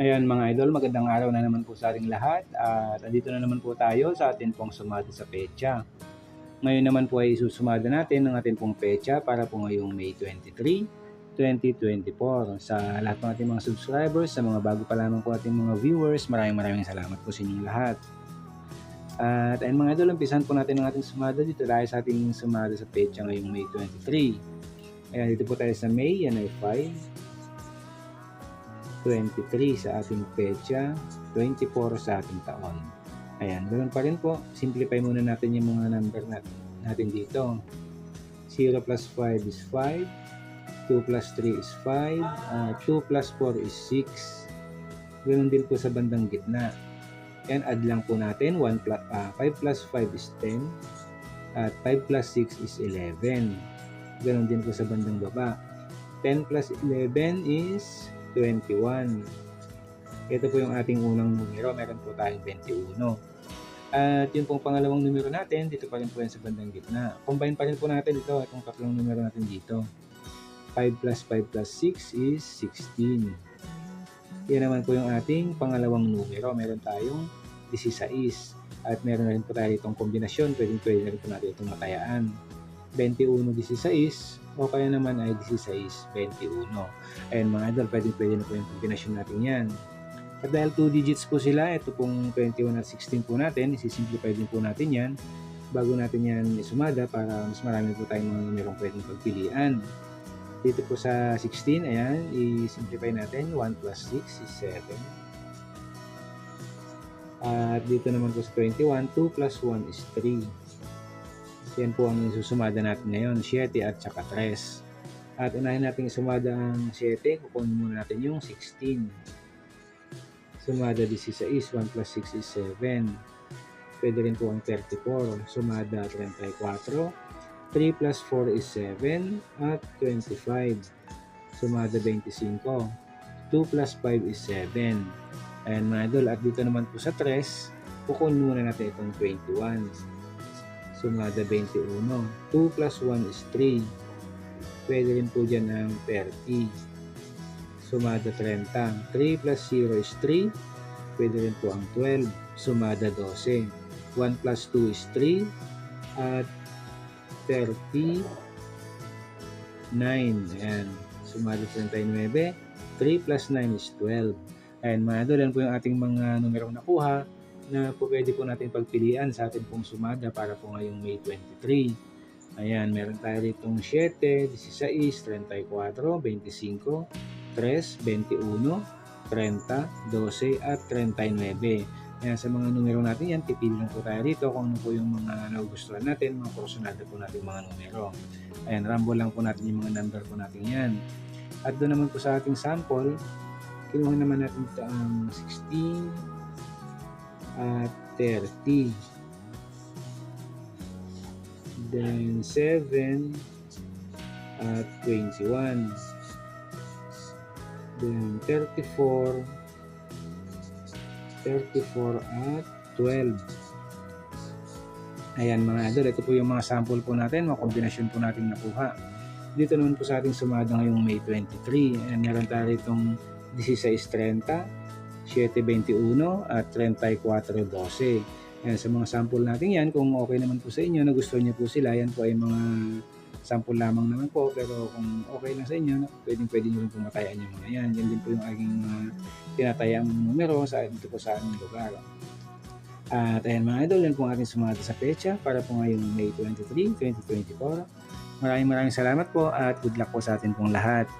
Ayan mga idol, magandang araw na naman po sa ating lahat at andito na naman po tayo sa atin pong sumada sa pecha. Ngayon naman po ay susumada natin ang ating pong pecha para po ngayong May 23, 2024. Sa lahat ng ating mga subscribers, sa mga bago pa lamang po ating mga viewers, maraming maraming salamat po sa inyong lahat. At ayun mga idol, umpisahan po natin ang ating sumada dito dahil sa ating sumada sa pecha ngayong May 23. Ayan, dito po tayo sa May, yan ay 5, 23 sa ating pecha, 24 sa ating taon. Ayan, ganoon pa rin po. Simplify muna natin yung mga number natin, dito. 0 plus 5 is 5, 2 plus 3 is 5, uh, 2 plus 4 is 6. Ganoon din po sa bandang gitna. Yan, add lang po natin. 1 plus, uh, 5 plus 5 is 10, at 5 plus 6 is 11. Ganoon din po sa bandang baba. 10 plus 11 is 21. Ito po yung ating unang numero. Meron po tayong 21. At yung pong pangalawang numero natin, dito pa rin po yan sa bandang gitna. Combine pa rin po natin ito, itong tatlong numero natin dito. 5 plus 5 plus 6 is 16. Yan naman po yung ating pangalawang numero. Meron tayong 16. At meron na rin po tayo itong kombinasyon. Pwede, pwede na rin po natin itong matayaan. 21-16 o kaya naman ay 16-21. Ayan mga idol, pwede, pwede na po yung kombinasyon natin yan. At dahil 2 digits po sila, ito pong 21 at 16 po natin, isisimplify din po natin yan bago natin yan isumada para mas marami po tayong mga numerong pwedeng pagpilian. Dito po sa 16, ayan, i-simplify natin. 1 plus 6 is 7. At dito naman po sa 21, 2 plus 1 is 3. Yan po ang susumada natin ngayon, 7 at saka 3. At unahin natin sumada ang 7, kukunin muna natin yung 16. Sumada 16, 1 plus 6 is 7. Pwede rin po ang 34. Sumada 34. 3 plus 4 is 7 at 25. Sumada 25. 2 plus 5 is 7. Ayan mga idol. At dito naman po sa 3, kukunin muna natin itong 21. Sumada 21. 2 plus 1 is 3. Pwede rin po dyan ang 30. Sumada 30. 3 plus 0 is 3. Pwede rin po ang 12. Sumada 12. 1 plus 2 is 3. At 39. Ayan. Sumada 39. 3 plus 9 is 12. Ayan mga yan po yung ating mga numerong nakuha na po pwede po natin pagpilian sa ating pong sumada para po ngayong May 23. Ayan, meron tayo ditong 7, 16, 34, 25, 3, 21, 30, 12, at 39. Ayan, sa mga numero natin yan, pipili lang po tayo dito kung ano po yung mga nagugustuhan natin, mga kursunada po natin mga numero. Ayan, rumble lang po natin yung mga number po natin yan. At doon naman po sa ating sample, kinuha naman natin ito ang 16 at 30. Then 7 at 21. Then 34 34 at 12. Ayan mga idol, ito po yung mga sample po natin, mga kombinasyon po natin nakuha. Dito naman po sa ating sumada ngayong May 23. Ayan, meron tayo itong 16.30, 7.21 at 34.12. Ayan, sa mga sample natin yan, kung okay naman po sa inyo, na gusto niyo po sila, yan po ay mga sample lamang naman po. Pero kung okay lang sa inyo, pwedeng pwede nyo rin po matayaan yung mga yan. Yan din po yung aking uh, tinatayang numero sa dito po sa aming lugar. At ayan mga idol, yan po ang ating sumada sa pecha para po ngayong May 23, 2024. Maraming maraming salamat po at good luck po sa atin pong lahat.